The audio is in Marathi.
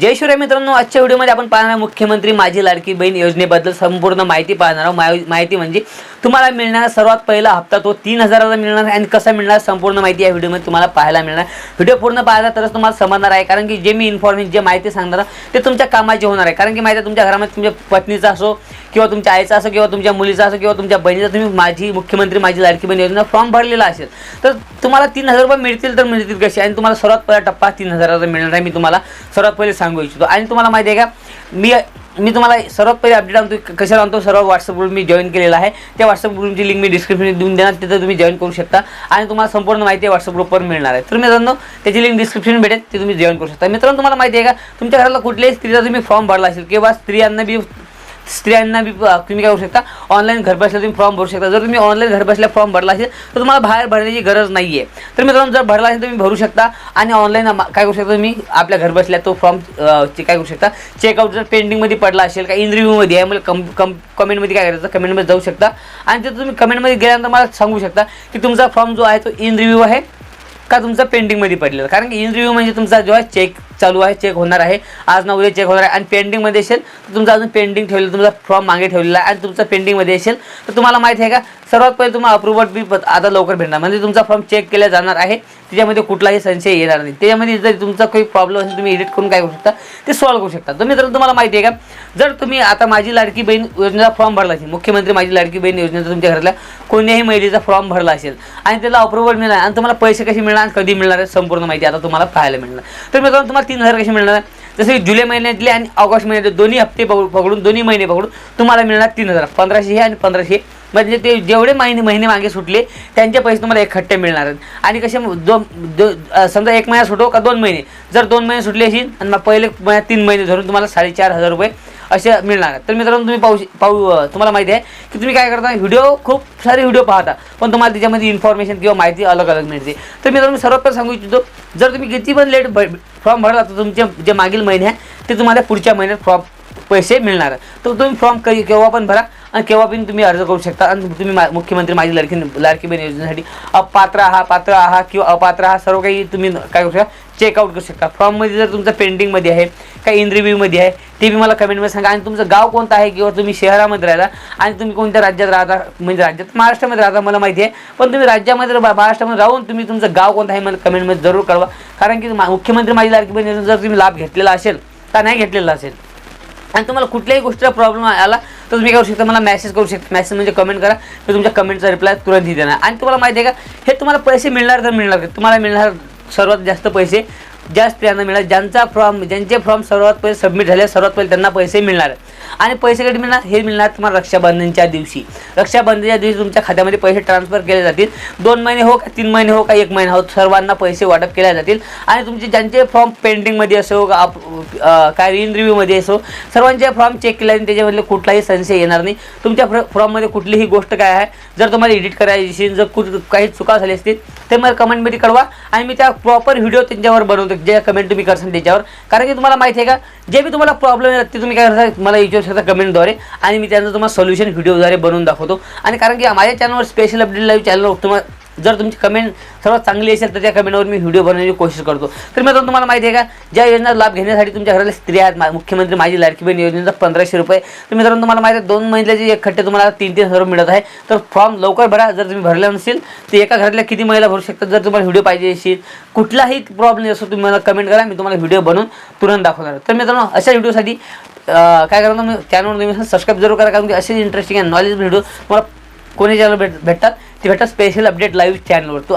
जय शिवराय मित्रांनो आजच्या व्हिडिओमध्ये आपण पाहणार मुख्यमंत्री माझी लाडकी बहीण योजनेबद्दल संपूर्ण माहिती पाहणार आहोत. माहिती म्हणजे तुम्हाला मिळणारा सर्वात पहिला हप्ता तो तीन हजाराचा मिळणार आणि कसा मिळणार संपूर्ण माहिती या व्हिडिओमध्ये तुम्हाला पाहायला मिळणार. व्हिडिओ पूर्ण पाहिला तरच तुम्हाला समजणार आहे कारण की जे मी इन्फॉर्मेशन जे माहिती सांगणार ते तुमच्या कामाचे होणार आहे. कारण की माहिती आहे तुमच्या घरामध्ये तुमच्या पत्नीचा असो किंवा तुमच्या आईचा असो किंवा तुमच्या मुलीचा असो किंवा तुमच्या बहिणीचा तुम्ही माझी मुख्यमंत्री माझी लाडकी बहीण योजना फॉर्म भरलेला असेल तर तुम्हाला तीन हजार रुपये मिळतील तर मिळतील कसे? आणि तुम्हाला सर्वात पहिला टप्पा तीन हजाराचा मिळणार आहे. मी तुम्हाला सर्वात पहिले सांगू इच्छितो. आणि तुम्हाला माहिती आहे का मी मी तुम्हाला सर्वात पहिले अपडेट आणतो कशाला आणतो सर्व व्हॉट्सअप ग्रुप मी जॉईन केलेला आहे. त्या व्हॉट्सअप ग्रुपची लिंक मी डिस्क्रिप्शन देऊन देणार तिथं तुम्ही जॉईन करू शकता. आणि तुम्हाला संपूर्ण माहिती व्हॉट्सअप ग्रुपवर मिळणार आहे. तर मित्रांनो त्याची लिंक डिस्क्रिप्शन भेटेल ते तुम्ही जॉईन करू शकता. मित्रांनो तुम्हाला माहिती आहे का तुमच्या घराला कुठल्याही स्त्रीचा तुम्ही फॉर्म भरला असेल किंवा स्त्रियांना बी स्त्रियांना बी तुम्ही काय करू शकता? ऑनलाईन घर बसल्या तुम्ही फॉर्म भरू शकता. जर तुम्ही ऑनलाईन घर बसल्या फॉर्म भरला असेल तर तुम्हाला बाहेर भरण्याची गरज नाही आहे तर मित्रांनो जर भरला असेल तुम्ही भरू शकता. आणि ऑनलाईन काय करू शकता तुम्ही? आपल्या घर बसल्या तो फॉर्म काय करू शकता? चेकआउट जर पेंडिंगमध्ये पडला असेल का इन रिव्ह्यूमध्ये आहे मला कम कम कमेंटमध्ये काय करायचं? कमेंटमध्ये जाऊ शकता. आणि तिथं तुम्ही कमेंटमध्ये गेल्यानंतर मला सांगू शकता की तुमचा फॉर्म जो आहे तो इन रिव्ह्यू आहे. का तुमचं पेंडिंगमध्ये पडलेलं? कारण की इन रिव्ह्यू म्हणजे तुमचा जो आहे चेक चालू आहे चेक होणार आहे आज ना उद्या चेक होणार आहे आणि पेंडिंगमध्ये असेल तर तुमचा अजून पेंडिंग ठेवलेलं तुमचा फॉर्म मागे ठेवलेला आहे आणि तुमचं पेंडिंगमध्ये असेल तर तुम्हाला माहिती आहे का? सर्वात पहिले तुम्हाला अप्रुव्हल बी आता लवकर भेटणार. म्हणजे तुमचा फॉर्म चेक केला जाणार आहे. त्याच्यामध्ये कुठलाही संशय येणार नाही. त्याच्यामध्ये जर तुमचा काही प्रॉब्लेम असेल तुम्ही एडिट करून काय करू शकता? ते सॉल्व्ह करू शकता. तर मित्रांनो तुम्हाला माहिती आहे का? जर तुम्ही आता माझी लाडकी बहीण योजनेचा फॉर्म भरला असेल मुख्यमंत्री माझी लाडकी बहीण योजनेचा तुमच्या घरातल्या कोणत्याही महिलेचा फॉर्म भरला असेल आणि त्याला अप्रुव्हल मिळणार आणि तुम्हाला पैसे कसे मिळणार आणि कधी मिळणार आहे संपूर्ण माहिती आता तुम्हाला पाहायला मिळणार. तर मित्रांनो तुम्हाला तीन हजार कसे मिळणार आहे? जसे जुलै महिन्यातले आणि ऑगस्ट महिन्यातले दोन्ही हप्ते पकडून पकडून दोन्ही महिने पकडून तुम्हाला मिळणार तीन हजार. पंधराशे हे आणि पंधराशे म्हणजे ते जेवढे महिने महिने मागे सुटले त्यांचे पैसे तुम्हाला एकखट्टे मिळणार आहेत. आणि कसे दोन दो समजा एक महिना सुटो का दोन महिने? जर दोन महिने सुटले असेल आणि मग पहिले महिन्यात तीन महिने धरून तुम्हाला साडेचार हजार रुपये असे मिळणार आहेत. तर मित्रांनो तुम्ही पाहू पाहू तुम्हाला माहिती आहे की तुम्ही काय करता व्हिडिओ खूप सारे व्हिडिओ पाहता पण तुम्हाला त्याच्यामध्ये इन्फॉर्मेशन किंवा माहिती अलग अलग मिळते. तर मित्रांनो सर्वात सर्वप्रथम सांगू इच्छितो जर तुम्ही किती पण लेट फॉर्म भरला तर तुमचे जे मागील महिने आहे ते तुम्हाला पुढच्या महिन्यात फॉर्म पैसे मिळणार आहे. तर तुम्ही फॉर्म कधी केव्हा पण भरा आणि केव्हा पण तुम्ही अर्ज करू शकता आणि तुम्ही मा- मुख्यमंत्री माझी लाडकी लाडकी बहीण योजनेसाठी अपात्र आहात पात्र आहात किंवा अपात्र आहात सर्व काही तुम्ही काय करू शकता चेकआउट करू शकता. फॉर्ममध्ये जर तुमचं पेंडिंगमध्ये आहे काही इन रिव्ह्यूमध्ये आहे ते बी मला कमेंटमध्ये सांगा. आणि तुमचं गाव कोणतं आहे किंवा तुम्ही शहरामध्ये राहता आणि तुम्ही कोणत्या राज्यात राहता म्हणजे राज्यात महाराष्ट्रामध्ये राहता मला माहिती आहे. पण तुम्ही राज्यामध्ये महाराष्ट्रामध्ये राहून तुम्ही तुमचं गाव कोणतं आहे मला कमेंटमध्ये जरूर कळवा. कारण की मा- मुख्यमंत्री माझी लाडकी बहीण जर तुम्ही लाभ घेतलेला असेल का नाही घेतलेला असेल आणि तुम्हाला कुठल्याही गोष्टीचा प्रॉब्लेम आला तर तुम्ही काय करू शकता मला मेसेज करू शकता. मेसेज म्हणजे कमेंट करा. तर तुमच्या कमेंटचा रिप्लाय तुरंत देणार. आणि तुम्हाला माहिती आहे का हे तुम्हाला पैसे मिळणार तर मिळणार. तुम्हाला मिळणार सर्वात जास्त पैसे ज्या स्त्रियांना मिळणार ज्यांचा फॉर्म ज्यांचे फॉर्म सर्वात पहिले सबमिट झाले सर्वात पहिले त्यांना पैसे मिळणार. आणि पैसे कधी मिळणार? हे मिळणार तुम्हाला रक्षाबंधनच्या दिवशी. रक्षाबंधनच्या दिवशी तुमच्या खात्यामध्ये पैसे ट्रान्सफर केले जातील. दोन महिने हो का तीन महिने हो का एक महिना हो सर्वांना पैसे वाटप केले जातील. आणि तुमचे ज्यांचे फॉर्म पेंडिंगमध्ये असो का आप- काय इन रिव्ह्यूमध्ये असो सर्वांचे फॉर्म चेक केले आणि त्याच्यामधले कुठलाही संशय येणार नाही. तुमच्या फॉर्ममध्ये कुठलीही गोष्ट काय आहे? जर तुम्हाला एडिट करायची जर कुठ काही चुका झाली असतील ते मला कमेंटमध्ये कळवा. आणि मी त्या प्रॉपर व्हिडिओ त्यांच्यावर बनवतो. जे कमेंट तुम्ही करसान त्याच्यावर. कारण की तुम्हाला माहिती आहे का जे बी तुम्हाला प्रॉब्लेम येतात ते तुम्ही काय करता मला विचारू शकता कमेंटद्वारे आणि मी त्यांचं तुम्हाला सोल्युशन व्हिडिओद्वारे बनवून दाखवतो. आणि कारण की माझ्या चॅनलवर स्पेशल अपडेट लाईव्ह चॅनलवर तुम्हाला जर तुमची कमेंट सर्वात चांगली असेल तर त्या कमेंटवर मी व्हिडिओ बनवण्याची कोशिश करतो. तर मित्रांनो तुम्हाला माहिती आहे का ज्या योजना लाभ घेण्यासाठी तुमच्या घराला स्त्रिया आहेत मा- मुख्यमंत्री माझी लाडकी बहीण योजनेचा पंधराशे रुपये. तर मित्रांनो तुम्हाला माहिती आहे दोन महिन्याचे एक खट्टे तुम्हाला तीन तीन हजार मिळत आहे. तर फॉर्म लवकर भरा जर तुम्ही भरला नसेल तर एका घरातल्या किती महिला भरू शकतात जर तुम्हाला व्हिडिओ पाहिजे असेल. कुठलाही प्रॉब्लेम असो तुम्ही मला कमेंट करा मी तुम्हाला व्हिडिओ बनवून तुरंत दाखवणार तर मित्रांनो अशा व्हिडिओसाठी काय करा मी चॅनलवर तुम्ही सबस्क्राईब जरूर करा कारण की असे इंटरेस्टिंग आणि नॉलेज व्हिडिओ तुम्हाला कोणी चॅनल भेट भेटतात ते भेटतात स्पेशल अपडेट लाईव्ह चॅनलवर तो